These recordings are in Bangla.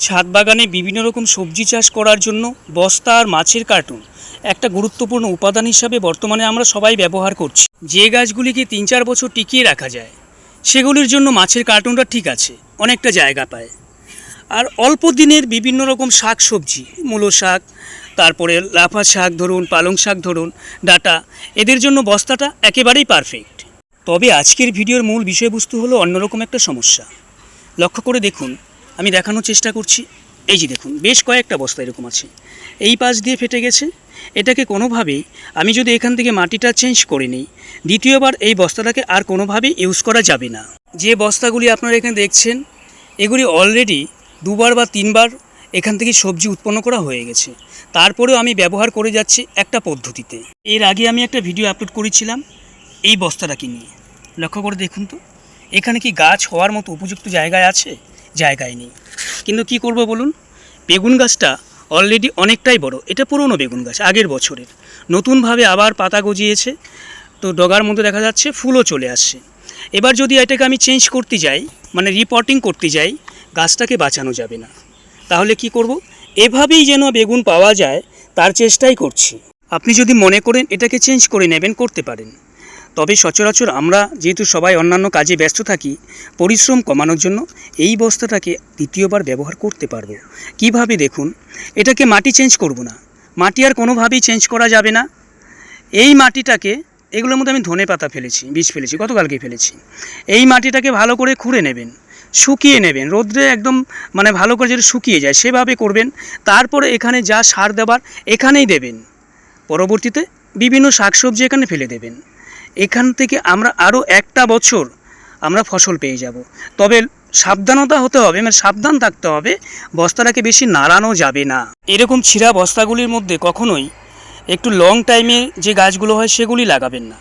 ছাদ বাগানে বিভিন্ন রকম সবজি চাষ করার জন্য বস্তা আর মাছের কার্টুন। একটা গুরুত্বপূর্ণ উপাদান হিসাবে বর্তমানে আমরা সবাই ব্যবহার করছি। যে গাছগুলিকে তিন চার বছর টিকিয়ে রাখা যায়, সেগুলির জন্য মাছের কার্টুনটা ঠিক আছে, অনেকটা জায়গা পায়। আর অল্প দিনের বিভিন্ন রকম শাক সবজি মূলো শাক, তারপরে লাফা শাক ধরুন, পালং শাক ধরুন, ডাটা, এদের জন্য বস্তাটা একেবারেই পারফেক্ট তবে আজকের ভিডিওর মূল বিষয়বস্তু হলো অন্যরকম একটা সমস্যা। লক্ষ্য করে দেখুন আমি দেখানোর চেষ্টা করছি। এই যে দেখুন, বেশ কয়েকটা বস্তা এরকম আছে। এই পাশ দিয়ে ফেটে গেছে। এটাকে কোনোভাবেই আমি যদি এখান থেকে মাটিটা চেঞ্জ করে নিই, দ্বিতীয়বার এই বস্তাটাকে আর কোনোভাবেই ইউজ করা যাবে না। যে বস্তাগুলি আপনারা এখানে দেখছেন, এগুলি অলরেডি দুবার বা তিনবার এখান থেকে সবজি উৎপন্ন করা হয়ে গেছে। তারপরেও আমি ব্যবহার করে যাচ্ছি একটা পদ্ধতিতে। এর আগে আমি একটা ভিডিও আপলোড করেছিলাম এই বস্তাটাকে নিয়ে। লক্ষ্য করে দেখুন তো, এখানে কি গাছ হওয়ার মতো উপযুক্ত জায়গায় আছে? জায়গায় নেই। কিন্তু কি করব বলুন? বেগুন গাছটা অলরেডি অনেকটাই বড়। এটা পুরনো বেগুন গাছ, আগের বছরের। নতুনভাবে আবার পাতা গজিয়েছে। তো ডগার মধ্যে দেখা যাচ্ছে ফুলও চলে আসছে। এবার যদি এটাকে আমি চেঞ্জ করতে যাই মানে রিপোর্টিং করতে যাই, গাছটাকে বাঁচানো যাবে না। তাহলে কি করব? এভাবেই যেন বেগুন পাওয়া যায়, তার চেষ্টাই করছি। আপনি যদি মনে করেন, এটাকে চেঞ্জ করে নেবেন, করতে পারেন। তবে সচরাচর আমরা যেহেতু সবাই অন্যান্য কাজে ব্যস্ত থাকি, পরিশ্রম কমানোর জন্য এই বস্তাটাকে দ্বিতীয়বার ব্যবহার করতে পারব। কীভাবে দেখুন, এটাকে মাটি চেঞ্জ করব না। মাটি আর কোনোভাবেই চেঞ্জ করা যাবে না। এই মাটিটাকে, এগুলোর মধ্যে আমি ধনে পাতা ফেলেছি, বীজ ফেলেছি, গতকালকে ফেলেছি। এই মাটিটাকে ভালো করে খুঁড়ে নেবেন, শুকিয়ে নেবেন, রোদ্রে একদম মানে ভালো করে যেটা শুকিয়ে যায়, সেভাবে করবেন, তারপরে এখানে যা সার দেবার এখানেই দেবেন। পরবর্তীতে বিভিন্ন শাকসবজি এখানে ফেলে দেবেন। এখান থেকে আমরা আরও একটা বছর আমরা ফসল পেয়ে যাব। তবে সাবধানতা হতে হবে মানে সাবধান থাকতে হবে, বস্তাটাকে বেশি নাড়ানো যাবে না। এরকম ছিঁড়া বস্তাগুলির মধ্যে কখনোই একটু লং টাইমে যে গাছগুলো হয় সেগুলি লাগাবেন না।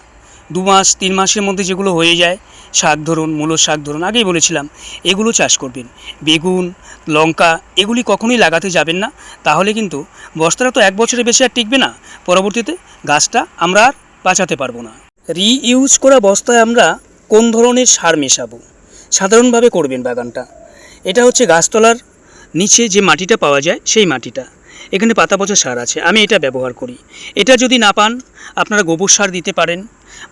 দু মাস, তিন মাসের মধ্যে যেগুলো হয়ে যায়, শাক ধরুন, মূলো শাক ধরুন, আগেই বলেছিলাম, এগুলো চাষ করবেন। বেগুন, লঙ্কা, এগুলি কখনোই লাগাতে যাবেন না। তাহলে কিন্তু বস্তাটা তো এক বছরের বেশি আর টিকবে না। পরবর্তীতে গাছটা আমরা আর বাঁচাতে পারব না। রিইউজ করা বস্তায় আমরা কোন ধরনের সার মেশাবো? সাধারণভাবে করবেন বাগানটা। এটা হচ্ছে গাছতলার নিচে যে মাটিটা পাওয়া যায়, সেই মাটিটা। এখানে পাতা পচা সার আছে। আমি এটা ব্যবহার করি। এটা যদি না পান, আপনারা গোবর সার দিতে পারেন,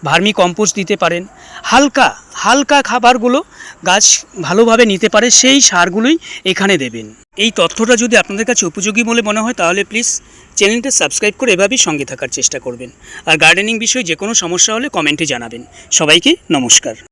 ভার্মি কম্পোস্ট দিতে পারেন। হালকা হালকা খাবারগুলো গাছ ভালোভাবে নিতে পারে, সেই সারগুলোই এখানে দেবেন। এই তথ্যটা যদি আপনাদের কাছে উপযোগী বলে মনে হয়, তাহলে প্লিজ চ্যানেলটা সাবস্ক্রাইব করে এভাবেই সঙ্গে থাকার চেষ্টা করবেন। আর গার্ডেনিং বিষয়ে যে কোনো সমস্যা হলে কমেন্টে জানাবেন। সবাইকে নমস্কার।